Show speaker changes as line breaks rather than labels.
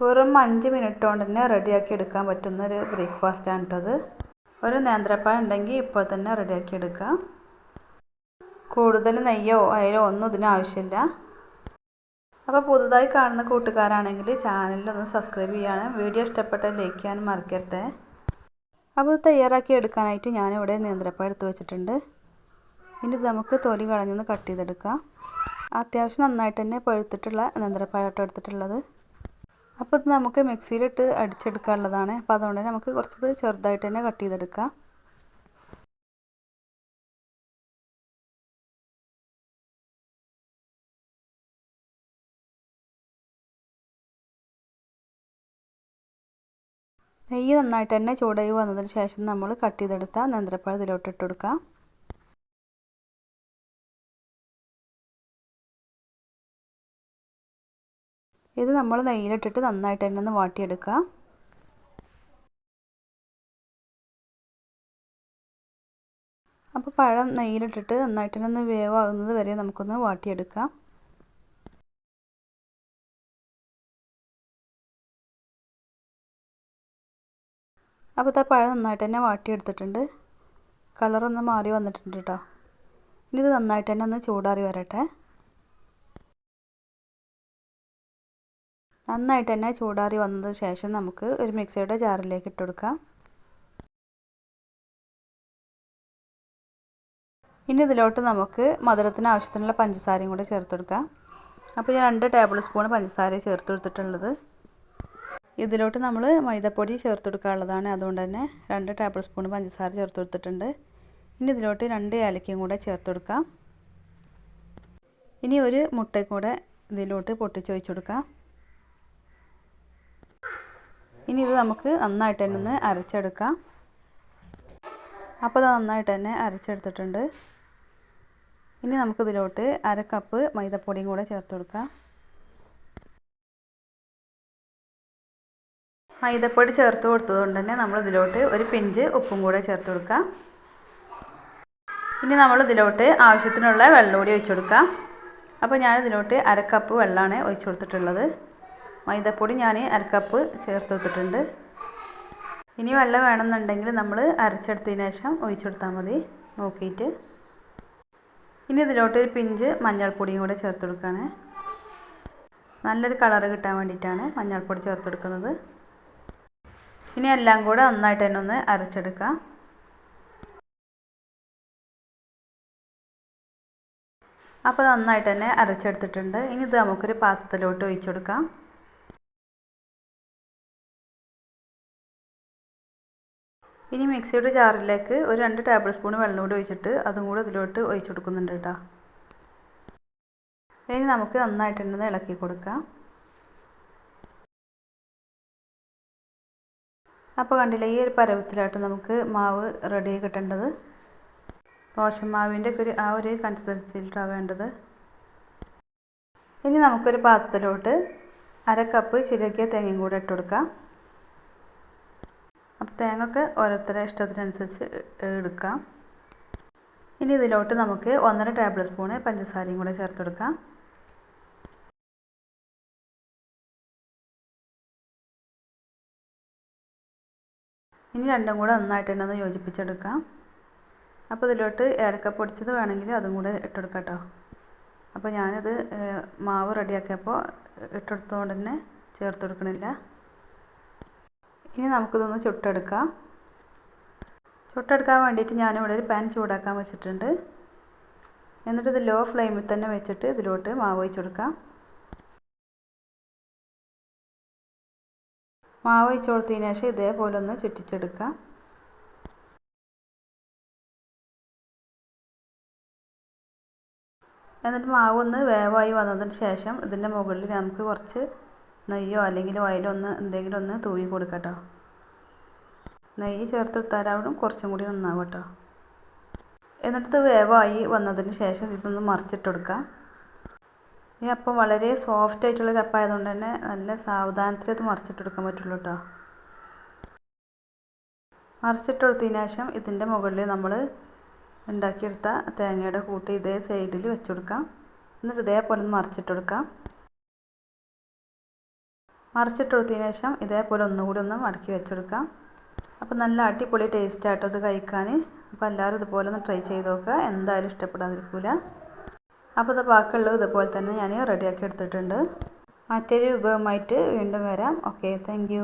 വെറും അഞ്ച് മിനിറ്റ് കൊണ്ട് തന്നെ റെഡിയാക്കി എടുക്കാൻ പറ്റുന്ന ഒരു ബ്രേക്ക്ഫാസ്റ്റാണ് കേട്ടത് ഒരു നേന്ത്രപ്പഴം ഉണ്ടെങ്കിൽ ഇപ്പോൾ തന്നെ റെഡിയാക്കി എടുക്കാം. കൂടുതൽ നെയ്യോ അയലോ ഒന്നും ഇതിന് ആവശ്യമില്ല. അപ്പോൾ പുതുതായി കാണുന്ന കൂട്ടുകാരാണെങ്കിൽ ചാനലിലൊന്ന് സബ്സ്ക്രൈബ് ചെയ്യാനും വീഡിയോ ഇഷ്ടപ്പെട്ട ലൈക്ക് ചെയ്യാനും മറക്കരുത്. അപ്പോൾ തയ്യാറാക്കി എടുക്കാനായിട്ട് ഞാനിവിടെ നേന്ത്രപ്പഴം എടുത്ത് വെച്ചിട്ടുണ്ട്. ഇനി നമുക്ക് തൊലി കളഞ്ഞൊന്ന് കട്ട് ചെയ്തെടുക്കാം. അത്യാവശ്യം നന്നായിട്ട് തന്നെ പഴുത്തിട്ടുള്ള നേന്ത്രപ്പഴം എടുത്തിട്ടുള്ളത്. അപ്പോൾ ഇത് നമുക്ക് മിക്സിയിലിട്ട് അടിച്ചെടുക്കാനുള്ളതാണ്. അപ്പോൾ അതുകൊണ്ട് തന്നെ നമുക്ക് കുറച്ചത് ചെറുതായിട്ട് തന്നെ കട്ട് ചെയ്തെടുക്കാം. നെയ്യ് നന്നായിട്ട് തന്നെ ചൂടായി വന്നതിന് ശേഷം നമ്മൾ കട്ട് ചെയ്തെടുത്ത നേന്ത്രപ്പഴം ഇതിലോട്ട് ഇട്ട് കൊടുക്കാം. ഇത് നമ്മൾ നെയ്യിലിട്ടിട്ട് നന്നായിട്ട് തന്നെ ഒന്ന് വാട്ടിയെടുക്കുക. അപ്പോൾ പഴം നെയ്യിലിട്ടിട്ട് നന്നായിട്ട് തന്നെ ഒന്ന് വേവാകുന്നത് വരെ നമുക്കൊന്ന് വാട്ടിയെടുക്കാം. അപ്പോൾ ഇതാ പഴം നന്നായിട്ട് തന്നെ വാട്ടിയെടുത്തിട്ടുണ്ട്. കളറൊന്ന് മാറി വന്നിട്ടുണ്ട് കേട്ടോ. ഇനി ഇത് നന്നായിട്ട് തന്നെ ഒന്ന് ചൂടാറി വരട്ടെ. നന്നായിട്ട് തന്നെ ചൂടാറി വന്നതിന് ശേഷം നമുക്ക് ഒരു മിക്സിയുടെ ജാറിലേക്ക് ഇട്ട് കൊടുക്കാം. ഇനി ഇതിലോട്ട് നമുക്ക് മധുരത്തിന് ആവശ്യത്തിനുള്ള പഞ്ചസാരയും കൂടെ ചേർത്ത് കൊടുക്കാം. അപ്പോൾ ഞാൻ രണ്ട് ടേബിൾ സ്പൂൺ പഞ്ചസാര ചേർത്ത് കൊടുത്തിട്ടുള്ളത്. ഇതിലോട്ട് നമ്മൾ മൈദപ്പൊടി ചേർത്ത് കൊടുക്കാനുള്ളതാണ്. അതുകൊണ്ട് തന്നെ രണ്ട് ടേബിൾ സ്പൂൺ പഞ്ചസാര ചേർത്ത് കൊടുത്തിട്ടുണ്ട്. ഇനി ഇതിലോട്ട് രണ്ട് ഏലക്കയും കൂടെ ചേർത്ത് കൊടുക്കാം. ഇനി ഒരു മുട്ടയും കൂടെ ഇതിലോട്ട് പൊട്ടിച്ച് വെച്ച് കൊടുക്കാം. ഇനി ഇത് നമുക്ക് നന്നായിട്ട് തന്നെ ഒന്ന് അരച്ചെടുക്കാം. അപ്പോൾ അത് നന്നായിട്ട് തന്നെ അരച്ചെടുത്തിട്ടുണ്ട്. ഇനി നമുക്കിതിലോട്ട് അര കപ്പ് മൈദപ്പൊടിയും കൂടെ ചേർത്ത് കൊടുക്കാം. മൈദപ്പൊടി ചേർത്ത് കൊടുത്തതുകൊണ്ട് തന്നെ നമ്മൾ ഇതിലോട്ട് ഒരു പിഞ്ച് ഉപ്പും കൂടെ ചേർത്ത് കൊടുക്കാം. ഇനി നമ്മൾ ഇതിലോട്ട് ആവശ്യത്തിനുള്ള വെള്ളം കൂടി ഒഴിച്ചു കൊടുക്കാം. അപ്പോൾ ഞാനിതിലോട്ട് അര കപ്പ് വെള്ളമാണ് ഒഴിച്ചു കൊടുത്തിട്ടുള്ളത്. മൈദപ്പൊടി ഞാൻ അരക്കപ്പ് ചേർത്ത് കൊടുത്തിട്ടുണ്ട്. ഇനി വെള്ളം വേണമെന്നുണ്ടെങ്കിൽ നമ്മൾ അരച്ചെടുത്തതിന് ശേഷം ഒഴിച്ചു കൊടുത്താൽ മതി. നോക്കിയിട്ട്. ഇനി ഇതിലോട്ട് ഒരു പിഞ്ച് മഞ്ഞൾപ്പൊടിയും കൂടെ ചേർത്ത് കൊടുക്കുകയാണ്. നല്ലൊരു കളർ കിട്ടാൻ വേണ്ടിയിട്ടാണ് മഞ്ഞൾപ്പൊടി ചേർത്ത് കൊടുക്കുന്നത്. ഇനി എല്ലാം കൂടെ നന്നായിട്ട് തന്നെ ഒന്ന് അരച്ചെടുക്കാം. അപ്പോൾ നന്നായിട്ട് തന്നെ അരച്ചെടുത്തിട്ടുണ്ട്. ഇനി ഇത് നമുക്കൊരു പാത്രത്തിലോട്ട് ഒഴിച്ചു ഇനി മിക്സിയുടെ ജാറിലേക്ക് ഒരു രണ്ട് ടേബിൾ സ്പൂൺ വെള്ളം കൂടി ഒഴിച്ചിട്ട് അതും കൂടെ അതിലോട്ട് ഒഴിച്ചു കൊടുക്കുന്നുണ്ട് കേട്ടോ. ഇനി നമുക്ക് നന്നായിട്ട് തന്നെ ഇളക്കി കൊടുക്കാം. അപ്പോൾ കണ്ടില്ലേ ഈ ഒരു പരവത്തിലായിട്ട് നമുക്ക് മാവ് റെഡി കിട്ടേണ്ടത്. ദോശമാവിന്റെ ഒക്കെ ഒരു ആ ഒരു കൺസിസ്റ്റൻസിയിലാണ് വേണ്ടത്. ഇനി നമുക്കൊരു പാത്രത്തിലോട്ട് അര കപ്പ് ചിരകിയ തേങ്ങയും കൂടെ ഇട്ട് കൊടുക്കാം. അപ്പോൾ തേങ്ങ ഓരോരുത്തരുടെ ഇഷ്ടത്തിനനുസരിച്ച് എടുക്കാം. ഇനി ഇതിലോട്ട് നമുക്ക് ഒന്നര ടേബിൾ സ്പൂണ് പഞ്ചസാരയും കൂടെ ചേർത്ത് കൊടുക്കാം ഇനി രണ്ടും കൂടെ നന്നായിട്ട് തന്നെ ഒന്ന് യോജിപ്പിച്ചെടുക്കാം. അപ്പോൾ ഇതിലോട്ട് ഏലക്ക പൊടിച്ചത് വേണമെങ്കിൽ അതും കൂടെ ഇട്ടെടുക്കാം കേട്ടോ അപ്പോൾ ഞാനിത് മാവ് റെഡിയാക്കിയപ്പോൾ ഇട്ടെടുത്തതുകൊണ്ട് തന്നെ ചേർത്ത് കൊടുക്കണില്ല ഇനി നമുക്കിതൊന്ന് ചുട്ടെടുക്കാം. ചുട്ടെടുക്കാൻ വേണ്ടിയിട്ട് ഞാനിവിടെ ഒരു പാൻ ചൂടാക്കാൻ വെച്ചിട്ടുണ്ട്. എന്നിട്ട് ഇത് ലോ ഫ്ലെയിമിൽ തന്നെ വെച്ചിട്ട് ഇതിലോട്ട് മാവ് ഒഴിച്ചു കൊടുക്കാം. മാവ് ഒഴിച്ചു കൊടുത്തതിന് ശേഷം ഇതേപോലെ ഒന്ന് ചുറ്റിച്ചെടുക്കാം. എന്നിട്ട് മാവ് ഒന്ന് വേവായി വന്നതിന് ശേഷം ഇതിന്റെ മുകളിൽ നമുക്ക് കുറച്ച് നെയ്യോ അല്ലെങ്കിൽ ഓയിലോ ഒന്ന് എന്തെങ്കിലും ഒന്ന് തൂവി കൊടുക്കട്ടോ. നെയ്യ് ചേർത്തെടുത്താലാവണം കുറച്ചും കൂടി നന്നാവും കേട്ടോ എന്നിട്ട് വേവായി വന്നതിന് ശേഷം ഇതൊന്ന് മറിച്ചിട്ടെടുക്കാം ഈ അപ്പം വളരെ സോഫ്റ്റ് ആയിട്ടുള്ളൊരു അപ്പം ആയതുകൊണ്ട് തന്നെ നല്ല സാവധാനത്തിൽ ഇത് മറിച്ചിട്ടെടുക്കാൻ പറ്റുള്ളൂ കേട്ടോ മറിച്ചിട്ടെടുത്തതിന് ശേഷം ഇതിന്റെ മുകളിൽ നമ്മൾ ഉണ്ടാക്കിയെടുത്ത തേങ്ങയുടെ കൂട്ട് ഇതേ സൈഡിൽ വെച്ച് കൊടുക്കാം. എന്നിട്ട് ഇതേപോലെ ഒന്ന് മറിച്ചിട്ട് മറിച്ചിട്ടെടുക്കാം മറിച്ചിട്ട് കൊടുത്തതിന് ശേഷം ഇതേപോലെ ഒന്നുകൂടി ഒന്ന് മടക്കി വെച്ചെടുക്കാം. അപ്പോൾ നല്ല അടിപൊളി ടേസ്റ്റ് ആട്ടോ ഇത് കഴിക്കാൻ. അപ്പോൾ എല്ലാവരും ഇതുപോലെ ഒന്ന് ട്രൈ ചെയ്ത് നോക്കുക. എന്തായാലും ഇഷ്ടപ്പെടാതിരിക്കില്ല അപ്പോൾ ഇത് ബാക്കിയുള്ളത് ഇതുപോലെ തന്നെ ഞാൻ റെഡിയാക്കി എടുത്തിട്ടുണ്ട്. മറ്റൊരു വിഭവമായിട്ട് വീണ്ടും വരാം. Okay thank